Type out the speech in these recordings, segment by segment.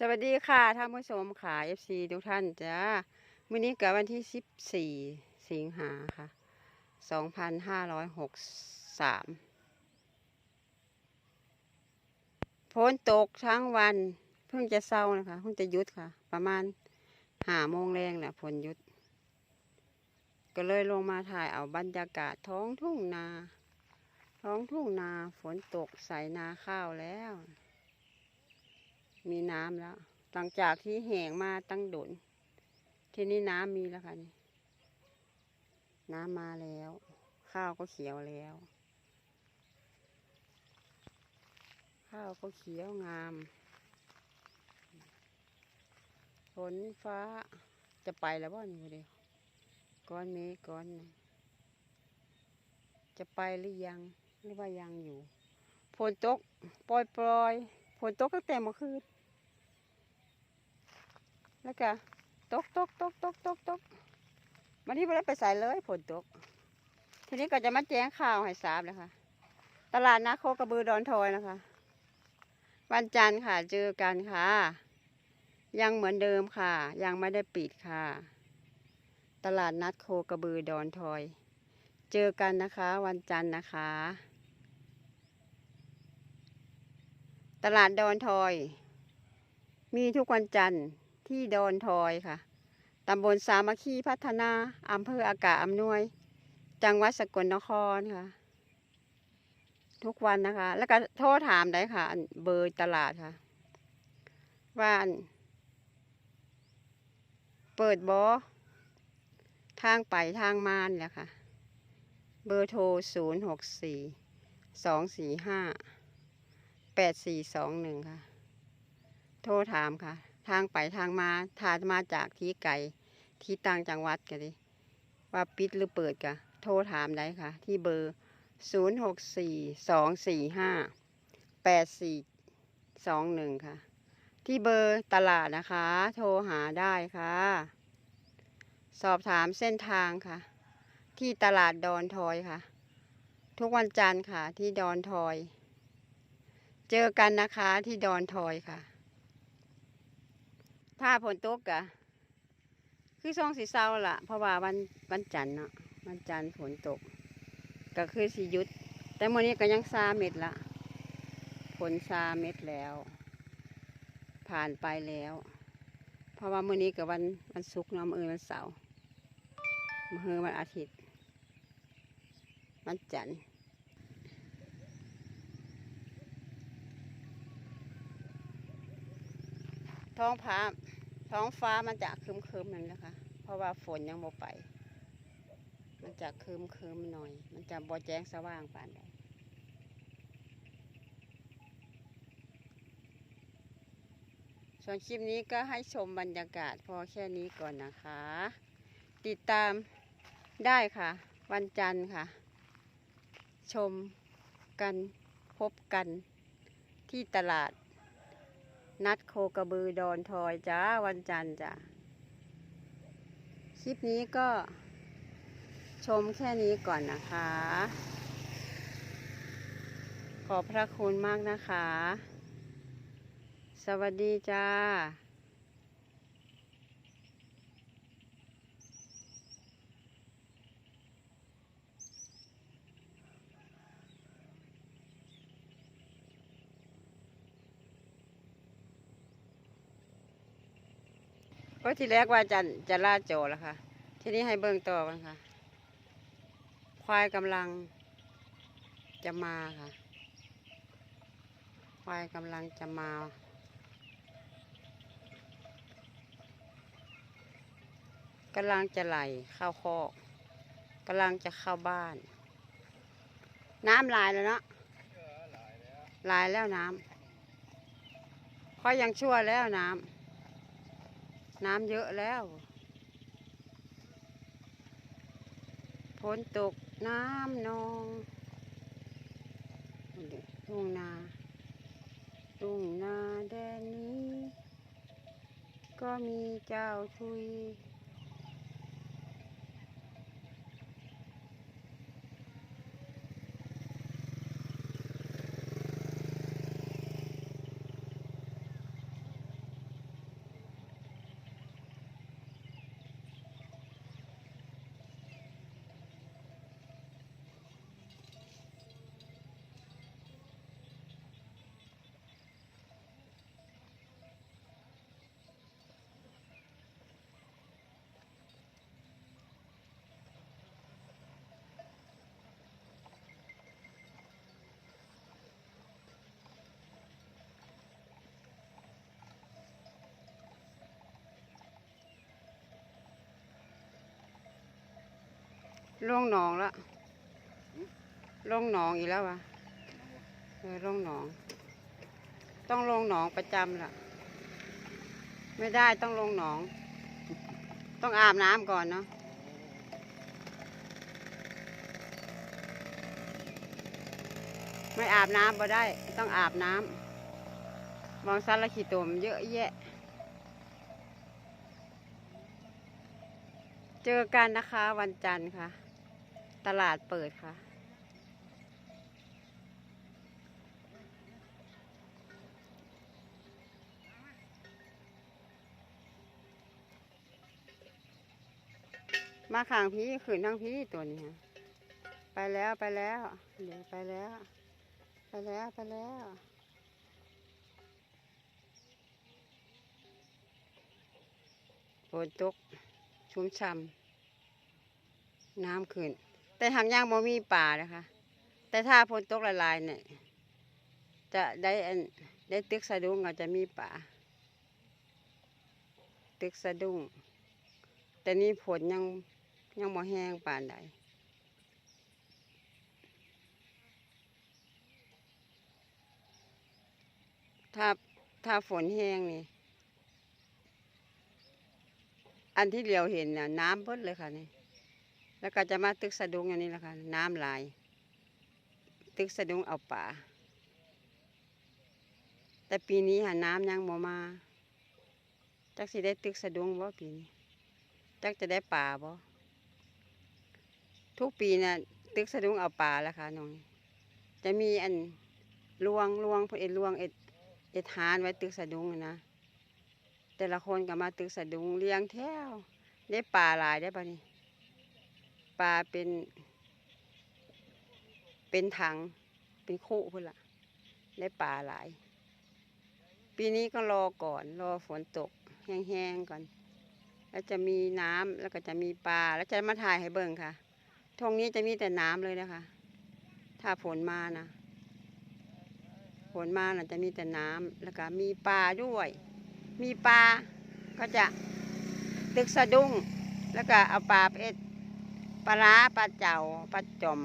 สวัสดีค่ะท่านผู้ชมค่ะ FC ทุกท่านจ้ามื้อนี้กับวันที่ 14 สิงหาค่ะ 2563ฝนตกทั้งวัน เพิ่งจะเศร้านะคะเพิ่งจะยุดค่ะ ประมาณหาโมงแรงแหละฝนยุด ก็เลยลงมาถ่ายเอาบรรยากาศท้องทุ่งนา ท้องทุ่งนาฝนตกใส่นาข้าวแล้ว มีน้ำแล้ว หลังจากที่แห้งมาตั้งดน ที่นี้น้ำมีแล้วค่ะนี่ น้ำมาแล้ว ข้าวก็เขียวแล้ว ข้าวก็เขียวงามฝนฟ้าจะไปแล้วบ่นี่บ่เดียวก้อนเมฆก้อน จะไปหรือยังหรือว่ายังอยู่ฝนตกปล่อยปล่อยฝนตกตั้งแต่เมื่อคืน แล้วก็ตกตกตกตกตกตกวันนี้ไม่ได้ไปใส่เลยฝนตก ทีนี้ก็จะมาแจ้งข่าวให้ทราบเลยค่ะตลาดนาโคกระบือดอนทอยนะคะ วันจันทร์ค่ะเจอกันค่ะ ยังเหมือนเดิมค่ะ ยังไม่ได้ปิดค่ะ ตลาดนัดโคกระบือดอนทอย เจอกันนะคะ วันจันทร์นะคะ ตลาดดอนทอย มีทุกวันจันทร์ ที่ดอนทอยค่ะ ตำบลสามัคคีพัฒนา อำเภออากาศอำนวย จังหวัดสกลนครค่ะ ทุกวันนะคะ แล้วก็โทรถามได้ค่ะ เบอร์ตลาดค่ะ ว่าอันเปิดบอทางไปทางมานแหละค่ะ เบอร์โทรศูนย์หกสี่สองสี่ห้าแปดสี่สองหนึ่งค่ะ โทรถามค่ะ ทางไปทางมาถ้ามาจากที่ไกลที่ต่างจังหวัดกันดิว่าปิดหรือเปิดกะโทรถามได้ค่ะ ที่เบอร์ศูนย์หกสี่สองสี่ห้าแปดสี่สองหนึ่งค่ะ ที่เบอร์ตลาดนะคะ โทรหาได้ค่ะ สอบถามเส้นทางค่ะ ที่ตลาดดอนทอยค่ะ ทุกวันจันทร์ค่ะที่ดอนทอย เจอกันนะคะที่ดอนทอยค่ะ ถ้าฝนตกกะคือช่องสีเศร้าล่ะ เพราะว่าวันวันจันทร์เนาะวันจันทร์ฝนตก ก็คือสียุด แต่มื่อนี้ก็ยังซาเม็ดละฝนซาเม็ดแล้ว ผ่านไปแล้ว เพราะว่ามื่อนี้กับวันวันศุกร์เนาะมื่ออื่นวันเสาร์มื่อวันอาทิตย์ วันจันทร์ ท้องฟ้า ท้องฟ้ามันจะครึมๆนั่นแหละค่ะเพราะว่าฝนยังบ่ไป มันจะครึมหน่อย มันจะบ่แจ้งสว่างปานใดส่วนคลิปนี้ก็ให้ชมบรรยากาศพอแค่นี้ก่อนนะคะ ติดตามได้ค่ะ วันจันทร์ค่ะ ชมกันพบกันที่ตลาด นัดโคกระบือดอนทอยจ้าวันจันทร์จ้ะคลิปนี้ก็ชมแค่นี้ก่อนนะคะ ขอบพระคุณมากนะคะ สวัสดีจ้า ก็ทีแรกว่าจะจะลาดโจแล้วค่ะ ทีนี้ให้เบิ่งต่อกันค่ะ ควายกำลังจะมาค่ะ ควายกำลังจะมากำลังจะไหลเข้าคอกกำลังจะเข้าบ้าน น้ำลายแล้วเนาะลายแล้วน้ำค่อยยังชั่วแล้วน้ำ น้ำเยอะแล้วฝนตกน้ำนองทุ่งนาทุ่งนาแดนนี้ ก็มีเจ้าทุย ลงหนองแล้วลงหนองอีกแล้ววะเออลงหนอง ต้องลงหนองประจำล่ะไม่ได้ต้องลงหนอง ต้องอาบน้ำก่อนเนาะไม่อาบน้ำบ่ได้ต้องอาบน้ำมองสารขีตมเยอะแยะ เจอกันนะคะวันจันทร์ค่ะ ตลาดเปิดค่ะ มาขางพี่ขืนทั้งพี่ตัวนี้ฮะไปแล้วไปแล้ว เดี๋ยวไปแล้ว ไปแล้วไปแล้วฝนตกชุ่มช่ำน้ำขึ้น แต่ทางย่างบ่มีป่านะคะ แต่ถ้าฝนตกละลายเนี่ยจะได้ได้ตึกสะดุ้งอาจะมีป่า ตึกสะดุ้ง แต่นี่ฝนยังยังบ่แห้งป่านใดถ้าถ้าฝนแห้งนี่ อันที่เหลียวเห็นน่ะน้ำเบิดเลยค่ะนี่ แล้วก็จะมาตึกสะดุ้งอันนี้แหละค่ะน้ำไหลาย ตึกสะดุ้งเอาป่า แต่ปีนี้หาน้ำยังบ่มาจักสิได้ตึกสะดุ้งบ่ปีนี้จักจะได้ป่าบ่ทุกปีน่ะตึกสะดุ้งเอาป่าแล้วค่ะน้องจะมีอันลวงลวงพอเอ็ดลวงเอ็ดเอ็ดหานไว้ตึกสะดุ้งนะแต่ละคนก็มาตึกสะดุ้งเลี้ยงแถวได้ป่าหลายได้ปะนี่ ปลาเป็น เป็นถัง เป็นคู่พุ่นละได้ป่าหลาย ปีนี้ก็รอก่อน รอฝนตก แห้งๆก่อน แล้วจะมีน้ำแล้วก็จะมีปลา แล้วจะมาถ่ายให้เบิ่งค่ะทงนี้จะมีแต่น้ำเลยนะคะ ถ้าฝนมานะฝนมาน่ะจะมีแต่น้ำแล้วก็มีปลาด้วย มีปลาก็จะตึกสะดุ้ง แล้วก็เอาปลาไป ปลาร้าปลาเจ้าปลาจม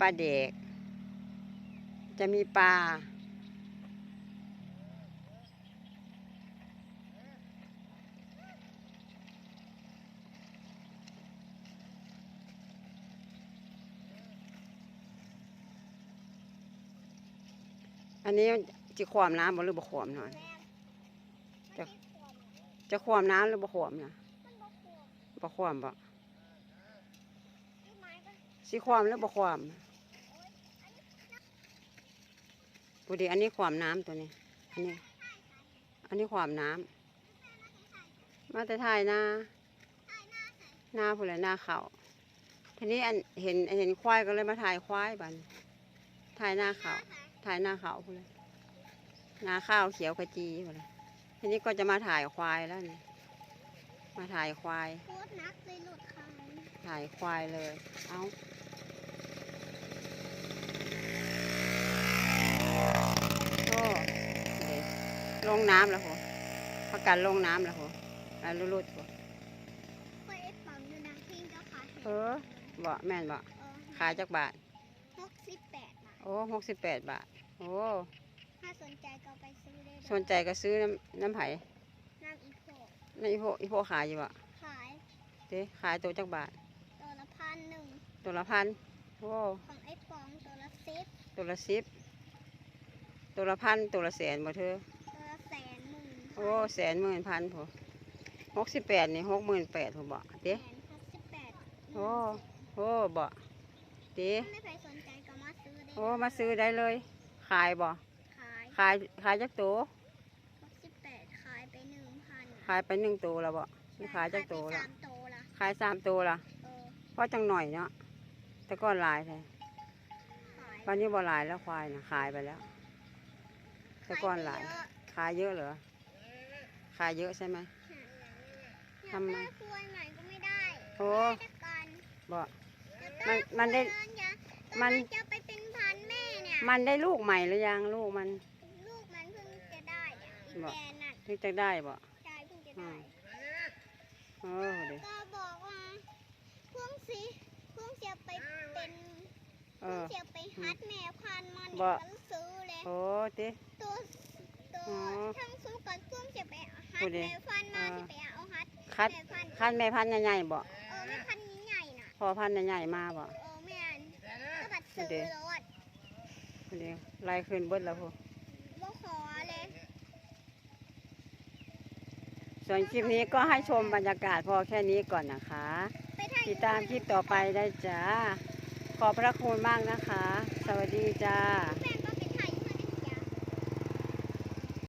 ปลาเด็ก จะมีปลาอันนี้จะขวามน้ำบ่หรือบ่ขวามหน่อยจะจะขวามน้ำหรือบ่ขวามนะบ่ขวามบ่ สิขวามหรือบ่ขวามดูดิอันนี้ขวามน้ำตัวนี้ อันนี้ อันนี้ขวามน้ำมาแต่ถ่ายหน้าหน้าผู้ใดหน้าเขาทีนี้อันเห็นเห็นควายก็เลยมาถ่ายควายบัดนถ่ายหน้าเขาถ่ายหน้าเขาผู้ใดหน้าข้าวเขียวขจีผู้ใดทีนี้ก็จะมาถ่ายควายแล้วนี่มาถ่ายควายโคตรนักเลยหลุดคายถ่ายควายเลย เอาโอ้เด็ ลงน้ำแล้วโหประกันลงน้ำแล้วโหอะรุดๆโหเปิดไอ้ปั๊มอยู่นะพี่เจ้าค่ะเออบ่แม่นบ่เออขายจักบาทหกสิบแปดบาทโอ้หกสิบแปดบาท โอ้ ถ้าสนใจก็ไปซื้อได้เลยสนใจก็ซื้อน้ำน้ำไผ่น้ำอีโคในอีโพอีโพขายอยู่บ่ขายเด้ขายตัวจักบาท ตัวละพันหนึ่งตัวละพันโอ้ของไอ้ปองตัวละสิบตัวละสิบตัวละพันตัวละแสนบ่เธอ ตัวละแสนหมื่น โอ้แสนหมื่นพันผมหกสิบแปดนี่หกหมื่นแปดผมบอกแสเด้นหกสิบแปดโอ้โอ้บอกเด้ถ้าไม่ใครสนใจก็มาซื้อได้โอ้มาซื้อได้เลย ขายบ่ขายขายขายจักตัวหกสิบแปดขายไปหนึ่งพันขายไปหนึ่งตัวแล้วบ่นี่ขายจักตัวไปละสามตัวละขายสามตัวละเออเพราะจังหน่อยเนาะแต่ก็หลายแท้ขายตอนนี้บ่หลายแล้วควายนะขายไปแล้วแต่ก่อนหลายขายเยอะเหรอขายเยอะใช่ไหม ทำทำไมไมกล้วยใหม่ก็ไม่ได้โอ้ได้แต่กันบ่จะมันมันได้กล้วยเยอะมันจะไปเป็นพันแม่เนี่ยมันได้ลูกใหม่หรือยังลูกมัน ลูกมันเพิ่งจะได้เนี่ยอีบอก แกน่ะที่จะได้บ่ชายเพิ่งจะอืได้มโอ้เดี๋ยวก็บอกว่าพวงสีเสียไปเป็นเออเสียไปฮัดแม่พันธุ์มันบ่เนี่ยมันซื้อเลย โอ้ติ ตัวตัวอ๋อ ทั้งสู้กับซุ่มเสียไปฮัพู ดดดิแม่พันธุ์มาอ่าเสียไปเอาฮัดคัดแม่พันธุ์คันแม่พันธุ์ใหญ่ๆบ่เออแม่พันธุ์ใหญ่น่ะพอพันธุ์ใหญ่ๆมาบ่เออแม่นก็บัดซื้อพูดดิรถพูดดิไล่ขึ้นเบิดแล้วพูบ่ขอเลยส่วนคลิปนี้ก็ให้ชมบรรยากาศพอแค่นี้ก่อนนะคะ ไปถ่ายติดตามคลิปต่อไปได้จ้าขอบพระคุณมากนะคะ สวัสดีจ้าแม่